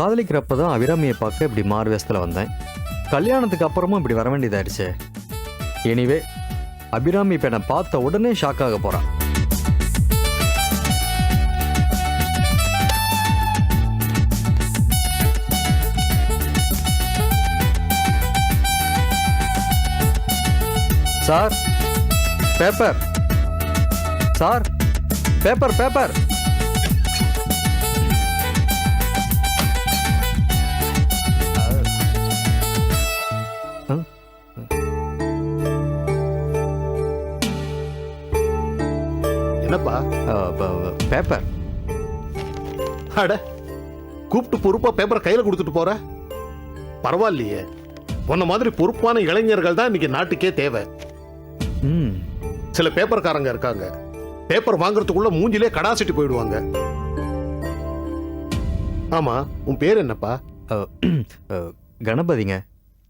காதலிக்கிறப்ப தான் அபிராமியை பார்க்க இப்படி மாறு வேஷத்தில் வந்தேன். கல்யாணத்துக்கு அப்புறமும் இப்படி வர வேண்டியதாயிடுச்சு. எனிவே அபிராமி இப்போ என்னை பார்த்த உடனே ஷாக் ஆக போகிறான் sir paper sir paper paper என்னப்பா? பேப்பர் அட கூப்பிட்டு பொறுப்பா பேப்பரை கையில கொடுத்துட்டு போற? பரவாயில்லையே. உன்ன மாதிரி பொறுப்பான இளைஞர்கள் தான் இன்னைக்கு நாட்டுக்கே தேவை. சில பேப்பர்காரங்க இருக்காங்க. பேப்பர் வாங்குறதுக்குள்ள மூஞ்சிலே கடாசிட்டு போயிடுவாங்க. ஆமா உன் பேர் என்னப்பா? கணபதிங்க.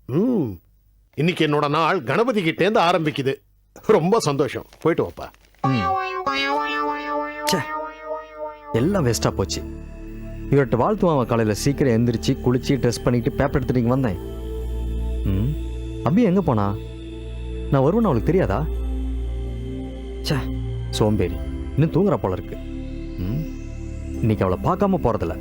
ம். இன்னைக்கு என்னோட நாள் கணபதி கிட்டேந்து ஆரம்பிக்குது. ரொம்ப சந்தோஷம். போயிட்டு வாப்பா. எல்லாம் வேஸ்ட்டாக போச்சு. இவர்கிட்ட வாழ்த்துவான் காலையில் சீக்கிரம் எழுந்திரிச்சு குளிச்சு ட்ரெஸ் பண்ணிட்டு பேப்பர் எடுத்துட்டு இங்கே வந்தேன். ம் அபி எங்கே போனா? நான் வருவேன்னு அவளுக்கு தெரியாதா? ச்சே சோம்பேறி. இன்னும் தூங்குற போல இருக்கு. ம் இன்னைக்கு அவளை பார்க்காம போகிறதில்ல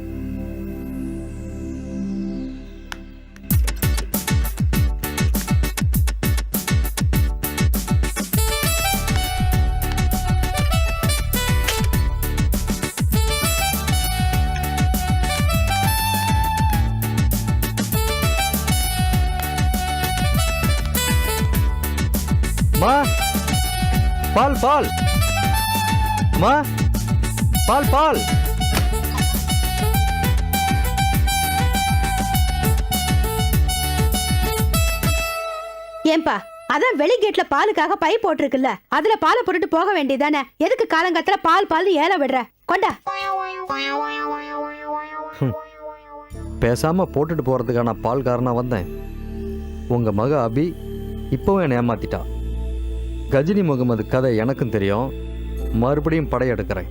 பால் பால். மா பால் பால். ஏன்பா அதான் வெளி கேட்ல பாலுக்காக பை போட்டிருக்குல்ல அதுல பாலை போட்டுட்டு போக வேண்டியதானே எதுக்கு காலங்கத்துல பால் பால் ஏல விடுற? கொண்டா. பேசாம போட்டுட்டு போறதுக்கான பால் காரணம் வந்தேன். உங்க மக அபி இப்பவும் என்னை ஏமாத்திட்டா. கஜினி முகமது கதை எனக்கும் தெரியும். மறுபடியும் படையெடுக்கிறேன்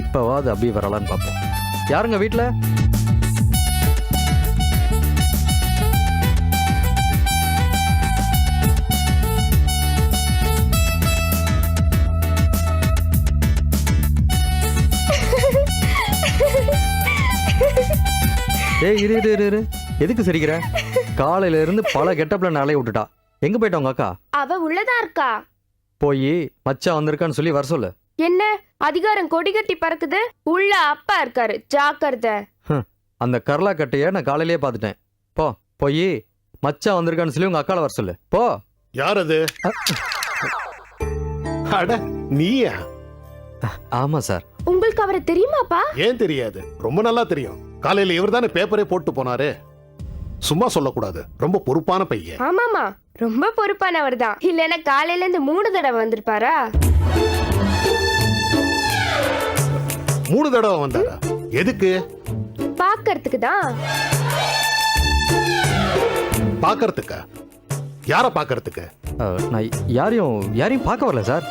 இப்போவாது அபி வரலான்னு பார்ப்போம். யாருங்க வீட்டில் ஏய் இரு இரு இரு இரு. எதுக்கு சிரிக்கிற? காலையில இருந்து பல கெட்டப்ல நாளைய விட்டுட்டா. எங்க போயிட்டா உங்க அக்கா? அவ உள்ளதா இருக்கா? போய் மச்சான் வந்திருக்கான்னு சொல்லி வர சொல்லு. என்ன? அதிகாரம் கொடி கட்டி பறக்குது. உள்ள அப்பா இருக்காரு. ஜாக்கிரதை. அந்த கரலா கட்டைய நான் காலையிலேயே பார்த்துட்டேன். போ போய் மச்சான் வந்திருக்கான்னு சொல்லி உங்க அக்கால வர சொல்லு. போ. யார் அது அட நீயா? ஆமா சார். உங்களுக்கு அவரை தெரியுமாப்பா? ஏன் தெரியாது? ரொம்ப நல்லா தெரியும். காலையில இவர் தானே பேப்பரே போட்டு போனாரு. சும்மா சொல்லக்கூடாது. ரொம்ப பொறுப்பான பையன். ஆமாமா ரொம்ப பொறுப்பானவர் தான் இல்லைன்னா காலையில இருந்து மூணு தடவை வந்திருப்பாரா? மூணு தடவை வந்தாரா? எதுக்கு? பாக்கறதுக்கு தான் பாக்கறதுக்கா யார பாக்கறதுக்கு நான் யாரையும் யாரையும் பார்க்க வரல சார்.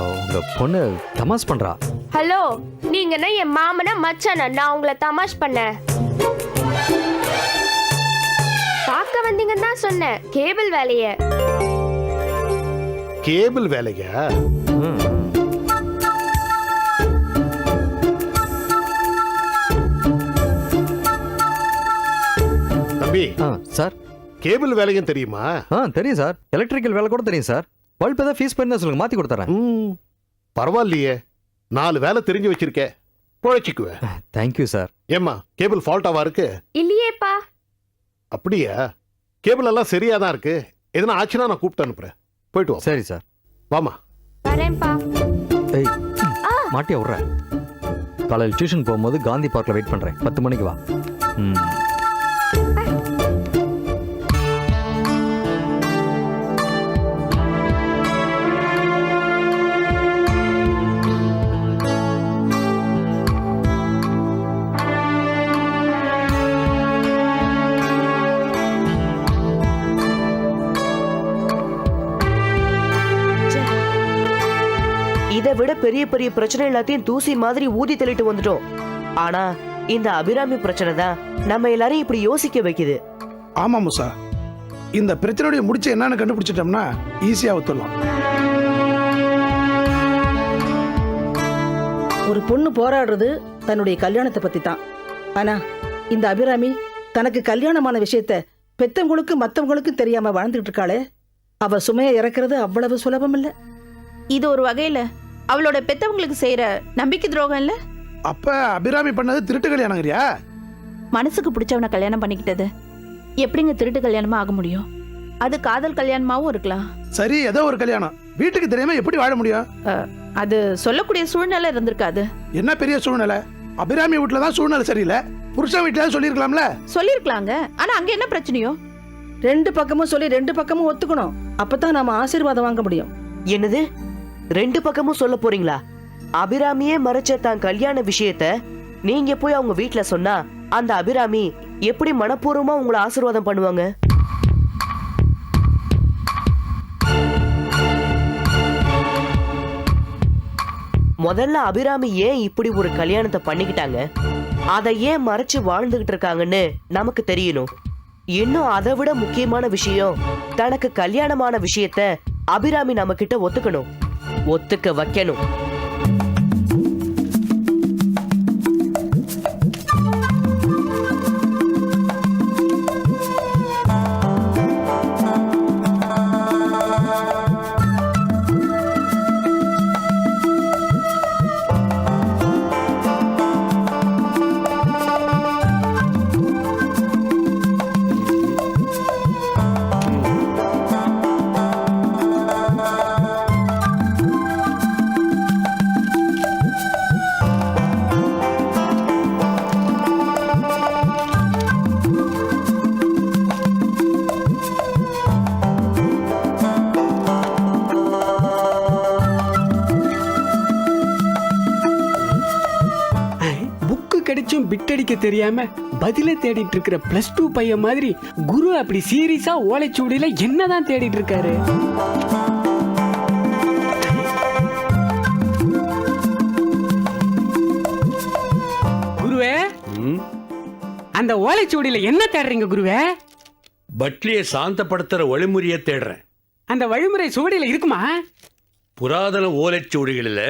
உங்க பொண்ணு தமாஸ் பண்றா. ஹலோ நீங்கன்னா என் மாமனா மச்சானா? நான் உங்களை தமாஷ் பண்ணேன். பார்க்க வந்தீங்கன்னு தான் சொன்னேன். கேபிள் வேலைய. கேபிள் வேலையா. தம்பி ஆ சார். கேபிள் வேலையும் தெரியுமா? ஆ தெரியும் சார். எலக்ட்ரிக்கல் வேலை கூட தெரியும் சார். பல்ப் ஏதாவது ஃபீஸ் பண்ணி சொல்லுங்க மாத்தி கொடுத்துறேன். ம், பரவாயில்லையே. நாலு வேலை தெரிஞ்சு வச்சிருக்கே. பொழைச்சிக்குவேன் தேங்க்யூ சார் ஏம்மா கேபிள் ஃபால்ட்டாவா இருக்கு? இல்லையேப்பா. அப்படியா? கேபிள் எல்லாம் சரியா தான் இருக்கு. எதனா ஆச்சுன்னா நான் கூப்பிட்டு அனுப்புறேன். போயிட்டு வா சரி சார் வாமா வரேன்ப்பா. ஏய் மாட்டியா விட்றேன் காலையில் டியூஷன் போகும்போது காந்தி பார்க்கில் வெயிட் பண்ணுறேன் பத்து மணிக்கு வா. ம். பெரிய பெரிய பிரச்சனை எல்லாத்தையும் தூசி மாதிரி ஊதி தள்ளிட்டு வந்துட்டோம். ஆனா இந்த அபிராமி பிரச்சனை தான் நம்ம எல்லாரையும் இப்படி யோசிக்க வைக்குது. ஆமா முசா. இந்த பிரச்சனையுடைய முடிச்சு என்னன்னு கண்டுபிடிச்சிட்டோம்னா ஈஸியா ஒத்துடலாம். ஒரு பொண்ணு போராடுறது தன்னுடைய கல்யாணத்தை பத்தி தான் ஆனா இந்த அபிராமி தனக்கு கல்யாணமான விஷயத்த பெத்தவங்களுக்கு மத்தவங்களுக்கும் தெரியாம வாழ்ந்துட்டு இருக்காளே. அவ சுமையை இறக்குறது அவ்வளவு சுலபம் இல்ல இது ஒரு வகையில அவளோட பெத்தவங்களுக்கு செய்யற நம்பிக்கை துரோகம் இல்ல? அப்ப அபிராமி பண்ணது திருட்டு கல்யாணங்கிறியா? மனசுக்கு பிடிச்சவனை கல்யாணம் பண்ணிக்கிட்டது எப்படிங்க திருட்டு கல்யாணமா ஆக முடியும்? அது காதல் கல்யாணமாவும் இருக்கலாம். சரி ஏதோ ஒரு கல்யாணம். வீட்டுக்கு தெரியாம எப்படி வாழ முடியும்? அது சொல்லக்கூடிய சூழ்நிலை இருந்திருக்காது. என்ன பெரிய சூழ்நிலை? அபிராமி வீட்டுல தான் சூழ்நிலை சரியில்லை. புருஷன் வீட்டுல சொல்லியிருக்கலாம்ல? சொல்லிருக்கலாங்க ஆனா அங்க என்ன பிரச்சனையோ? ரெண்டு பக்கமும் சொல்லி ரெண்டு பக்கமும் ஒத்துக்கணும். அப்பதான் நாம ஆசீர்வாதம் வாங்க முடியும். என்னது? ரெண்டு பக்கமும் சொல்ல போறீங்களா? அபிராமியே மறைச்ச தான் கல்யாண விஷயத்த நீங்க போய் அவங்க வீட்டுல சொன்னா அந்த அபிராமி எப்படி மனப்பூர்வமா உங்களை ஆசீர்வாதம் பண்ணுவாங்க? முதல்ல அபிராமி ஏன் இப்படி ஒரு கல்யாணத்தை பண்ணிக்கிட்டாங்க? அதை ஏன் மறைச்சு வாழ்ந்துகிட்டு இருக்காங்கன்னு நமக்கு தெரியணும். இன்னும் அதை விட முக்கியமான விஷயம் தனக்கு கல்யாணமான விஷயத்த அபிராமி நம்ம கிட்ட ஒத்துக்கணும். ஒத்துக்க வைக்கணும். கிடைச்சும் பிட் அடிக்க தெரியாம பதில தேடிட்டு இருக்கிற பிளஸ் டூ பையன் மாதிரி குரு அப்படி சீரியஸா ஓலைச்சுவடியில என்னதான் தேடிட்டு இருக்காரு? குருவே அந்த ஓலைச்சுவடியில என்ன தேடுறீங்க குருவே? பட்லியை சாந்தப்படுத்துற வழிமுறையை தேடுறேன். அந்த வழிமுறை சுவடியில இருக்குமா? புராதன ஓலைச்சுவடிகளில்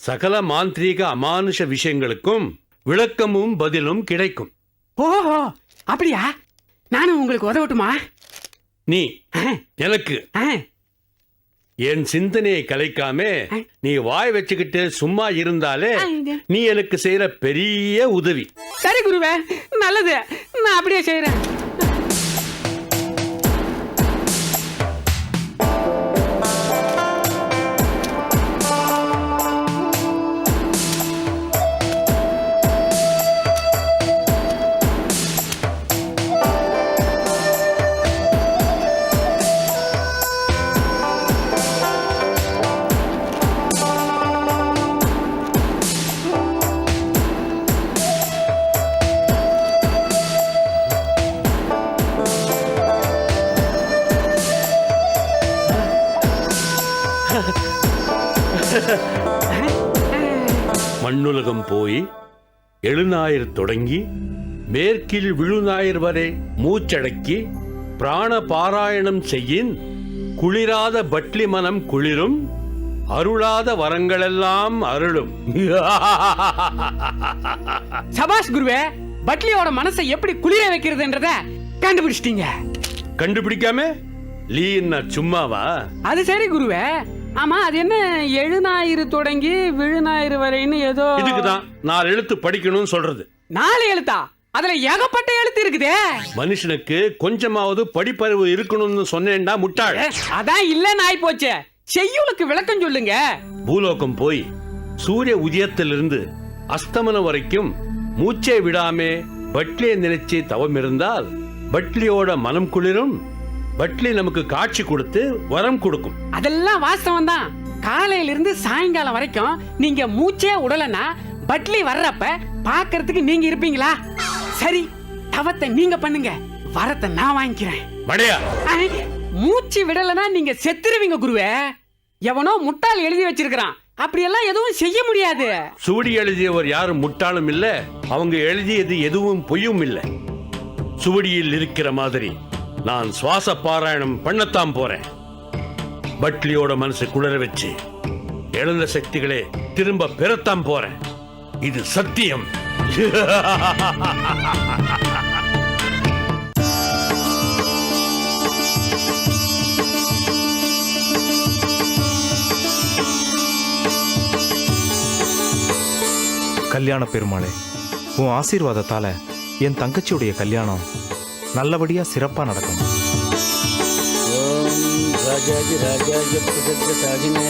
சகல மாந்திரீக அமானுஷ விஷயங்களுக்கும் விளக்கமும் பதிலும் கிடைக்கும். ஓஹோ அப்படியா? நானும் உங்களுக்கு உதவட்டுமா? நீ எனக்கு. என் சிந்தனையை கலைக்காம நீ வாய் வச்சுக்கிட்டு சும்மா இருந்தாலே. நீ எனக்கு செய்யற பெரிய உதவி. சரி குருவே நல்லது. நான் அப்படியே செய்யறேன் மண்ணுலகம் போய் எழுநாயிர் தொடங்கி மேற்கில் விழுநாயிர் வரை மூச்சடக்கி பிராண பாராயணம் செய்யின் குளிராத பட்லி மனம் குளிரும் அருளாத வரங்களெல்லாம் அருளும். சபாஷ் குருவே பட்லியோட மனசை எப்படி குளிர வைக்கிறதுன்றத கண்டுபிடிச்சிட்டீங்க. கண்டுபிடிக்காம லீன்னா சும்மாவா? அது சரி குருவே ஆமா அது என்ன எழுநாயிரு தொடங்கி விழுநாயிரு வரைன்னு ஏதோ இதுக்குதான் நாலு எழுத்து படிக்கணும்னு சொல்றது. நாலு எழுத்தா? அதுல ஏகப்பட்ட எழுத்து இருக்குதே. மனுஷனுக்கு கொஞ்சமாவது படிப்பறிவு இருக்கணும்னு சொன்னேன்டா முட்டாள். அதான் இல்ல நாய் போச்சே செய்யுளுக்கு விளக்கம் சொல்லுங்க. பூலோகம் போய் சூரிய உதயத்திலிருந்து அஸ்தமனம் வரைக்கும் மூச்சை விடாமே பட்லியை நினைச்சு தவம் இருந்தால் பட்லியோட மனம் குளிரும் பட்லி நமக்கு காட்சி கொடுத்து வரம் கொடுக்கும். அதெல்லாம் வாஸ்தவம் தான் காலையில இருந்து சாயங்காலம் வரைக்கும் நீங்க மூச்சே உடலனா பட்லி வர்றப்ப பாக்குறதுக்கு நீங்க இருப்பீங்களா? சரி தவத்தை நீங்க பண்ணுங்க. வரத்தை நான் வாங்கிக்கிறேன். மடையா. மூச்சு விடலனா நீங்க செத்துருவீங்க குருவே. எவனோ முட்டாள் எழுதி வச்சிருக்கிறான். அப்படியெல்லாம் எதுவும் செய்ய முடியாது. சுவடி எழுதியவர் யாரும் முட்டாளும் இல்ல அவங்க எழுதியது எதுவும் பொய்யும் இல்ல. சுவடியில் இருக்கிற மாதிரி. நான் சுவாச பாராயணம் பண்ணத்தான் போறேன். பட்லியோட மனசு குளிர வச்சு எழுந்த சக்திகளே திரும்ப பெறத்தான் போறேன். இது சத்தியம். கல்யாண பெருமாளே உன் ஆசீர்வாதத்தால என் தங்கச்சியுடைய கல்யாணம் நல்லபடியா சிறப்பா நடக்கும் ராஜாஜி ராஜாஜ பிரசஜ சாதினே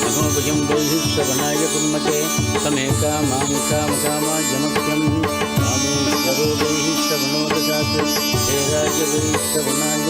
அகமபஜம் வைஹிஸ்வனாய குன்மகே சமே காமாம் காம காமா ஹே ராஜ ராஜ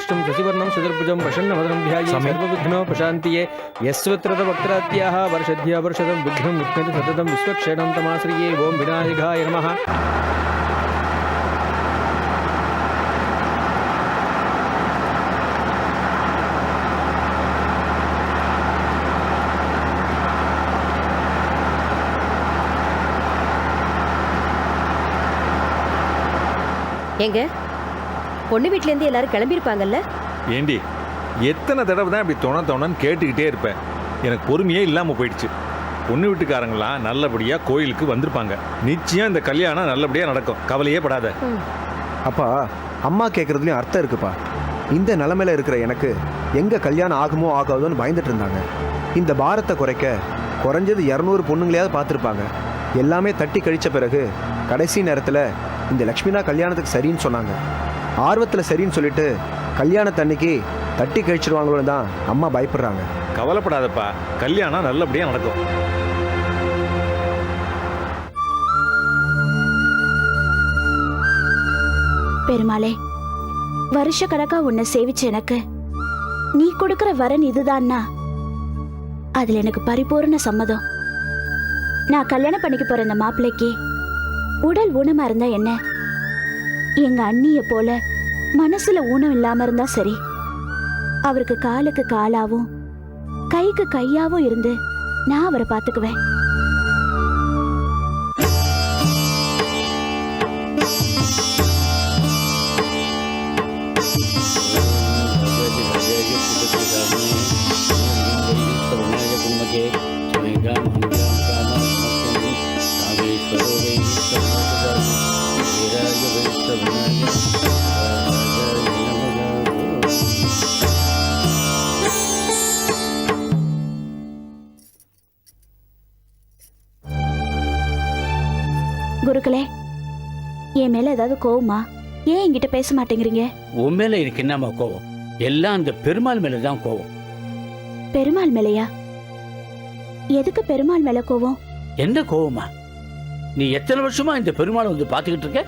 भरधरं विष्णुं शशिवर्णं चतुर्भुजं प्रसन्नवदनं ध्याये सम्यक्। सर्वविघ्नोपशान्तिये यस्वत्रतवक्त्रात्याः वर्षद्या वर्षदं विघ्नं विघ्नति सततं विश्वक्षेणं तमाश्रिये ॐ विनायकाय नमः எங்க பொண்ணு வீட்ல இருந்து எல்லாரும் கிளம்பிருப்பாங்கல்ல ஏண்டி எத்தனை தடவை தான் இப்படி தொண தொணன்னு கேட்டுக்கிட்டே இருப்பேன். எனக்கு பொறுமையே இல்லாம போயிடுச்சு. பொண்ணு வீட்டுக்காரங்களாம் நல்லபடியா கோயிலுக்கு வந்திருப்பாங்க. நிச்சயம் இந்த கல்யாணம் நல்லபடியா நடக்கும். கவலையே படாத. அப்பா அம்மா கேட்குறதுலையும் அர்த்தம் இருக்குப்பா. இந்த நிலமையில இருக்கிற எனக்கு எங்கே கல்யாணம் ஆகுமோ ஆகாதோன்னு பயந்துட்டு இருந்தாங்க. இந்த பாரத்தை குறைக்க குறைஞ்சது இரநூறு பொண்ணுங்களையாவது பார்த்துருப்பாங்க. எல்லாமே தட்டி கழிச்ச பிறகு கடைசி நேரத்தில் இந்த லக்ஷ்மி தான் கல்யாணத்துக்கு சரின்னு சொன்னாங்க. ஆர்வத்தில் சரின்னு சொல்லிட்டு கல்யாணத்தன்னைக்கு தட்டி கழிச்சிருவாங்களோன்னு தான் அம்மா பயப்படுறாங்க. கவலைப்படாதப்பா. கல்யாணம் நல்லபடியா நடக்கும். பெருமாளே வருஷ கணக்கா உன்னை சேவிச்ச எனக்கு. நீ கொடுக்கிற வரன் இதுதான்னா? அதுல எனக்கு பரிபூர்ண சம்மதம். நான் கல்யாணம் பண்ணிக்க போற இந்த மாப்பிள்ளைக்கு உடல் ஊனமா இருந்தா என்ன? எங்க அண்ணிய போல மனசுல ஊனம் இல்லாம இருந்தா சரி. அவருக்கு காலுக்கு காலாவும் கைக்கு கையாவும் இருந்து நான் அவரை பாத்துக்குவேன். என் மேல ஏதாவது கோவமா? ஏன் என்கிட்ட பேச மாட்டேங்கிறீங்க? உன் மேல எனக்கு என்னம்மா கோவம்? எல்லாம் அந்த பெருமாள் மேல தான் கோவம். பெருமாள் மேலையா? எதுக்கு பெருமாள் மேல கோவம்? என்ன கோவமா? நீ எத்தனை வருஷமா இந்த பெருமாளை வந்து பாத்துக்கிட்டு இருக்க?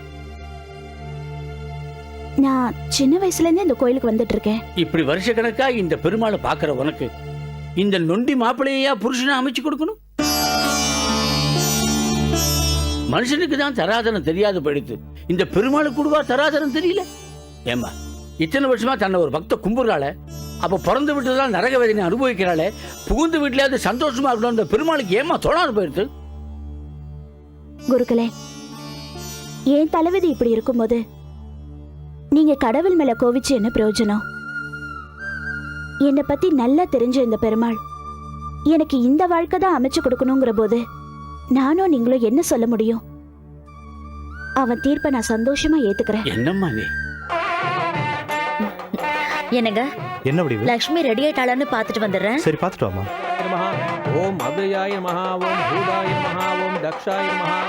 நான் சின்ன வயசுல இருந்தே இந்த கோயிலுக்கு வந்துட்டு இருக்கேன் இப்படி வருஷக்கணக்கா இந்த பெருமாளை பாக்குற உனக்கு இந்த நொண்டி மாப்பிள்ளையா புருஷனை அமைச்சு கொடுக்கணும்? மனுஷனுக்கு தான் தராதரம் தெரியாது படித்து. இந்த பெருமாளுக்கு கூடவா தராதரம் தெரியல? ஏம்மா இத்தனை வருஷமா தன்னை ஒரு பக்த கும்புறாள அப்ப பிறந்து விட்டுதான் நரக வேதனை அனுபவிக்கிறாளே. புகுந்து வீட்லயாவது சந்தோஷமா இருக்கணும். இந்த பெருமாளுக்கு ஏமா தோணாது போயிடுது குருக்களே ஏன் தலைவிதி இப்படி இருக்கும்போது நீங்க கடவுள் மேல கோவிச்சு என்ன பிரயோஜனம்? என்னை பத்தி நல்லா தெரிஞ்ச இந்த பெருமாள் எனக்கு இந்த வாழ்க்கை தான் அமைச்சு கொடுக்கணுங்கிற போது நானும் நீங்களும் என்ன சொல்ல முடியும்? அவன் தீர்ப்பை நான் சந்தோஷமா ஏத்துக்கிறேன். என்னம்மா நீ? என்னங்க? என்ன முடிவு லக்ஷ்மி ரெடி ஆயிட்டாளான்னு பாத்துட்டு வந்துடுறேன். சரி பாத்துட்டு வாமா ஓம் அவ்யயாய மகா ஓம் பூதாய மகா ஓம் தக்ஷாய மகா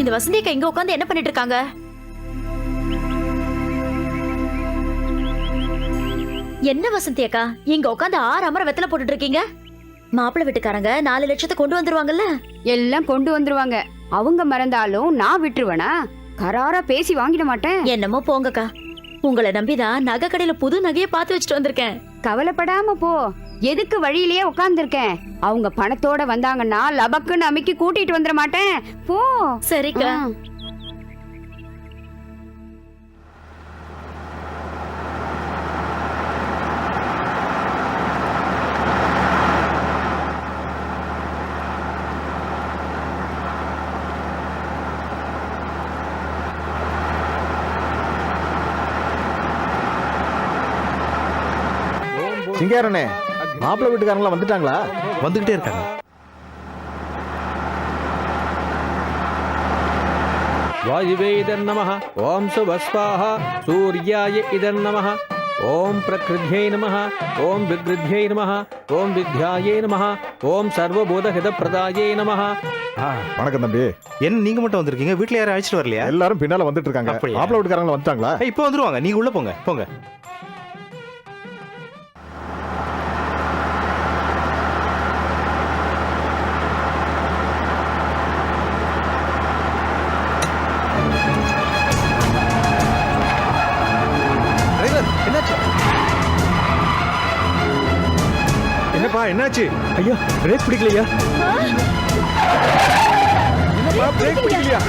இந்த வசந்திக்கா இங்க உட்காந்து என்ன பண்ணிட்டு இருக்காங்க? என்ன வசந்தி அக்கா? இங்க உட்காந்து ஆறு அமர வெத்தலை போட்டுட்டு இருக்கீங்க? மாப்பிள்ளை வீட்டுக்காரங்க நாலு லட்சத்தை கொண்டு வந்துருவாங்கல்ல? எல்லாம் கொண்டு வந்துருவாங்க. அவங்க மறந்தாலும் நான் விட்டுருவேனா? கராரா பேசி வாங்கிட மாட்டேன். என்னமோ போங்கக்கா. உங்களை நம்பிதான் நகை கடையில புது நகையை பார்த்து வச்சுட்டு வந்திருக்கேன். கவலைப்படாம போ. எதுக்கு வழியிலேயே உட்கார்ந்திருக்கேன் அவங்க பணத்தோட வந்தாங்கன்னா லபக்குன்னு அமைக்கி கூட்டிட்டு வந்துட மாட்டேன். போ. சரிக்கா. சிங்காரனே மாப்பிள்ளை வீட்டுக்காரங்களாம் வந்துட்டாங்களா? வந்துகிட்டே இருக்காங்க. வாயுவே இதன் நம ஓம் சுபஸ்வாஹ சூர்யாய இதன் நம ஓம் பிரகிருத்யை நம ஓம் விக்ருத்யை நம ஓம் வித்யாயே நம ஓம் சர்வபூதஹிதப்பிரதாயே நம வணக்கம் தம்பி. என்ன நீங்க மட்டும் வந்திருக்கீங்க? வீட்ல யாரும் அழைச்சிட்டு வரலையா? எல்லாரும் பின்னால வந்துட்டு இருக்காங்க? மாப்பிள்ளை வீட்டுக்காரங்க வந்துட்டாங்களா? இப்போ வந்துருவாங்க. நீங்க உள்ள போங்க. போங்க. என்னாச்சு? ஐயா பிரேக் பிடிக்கலையா? பிரேக் பிடிக்கலையா?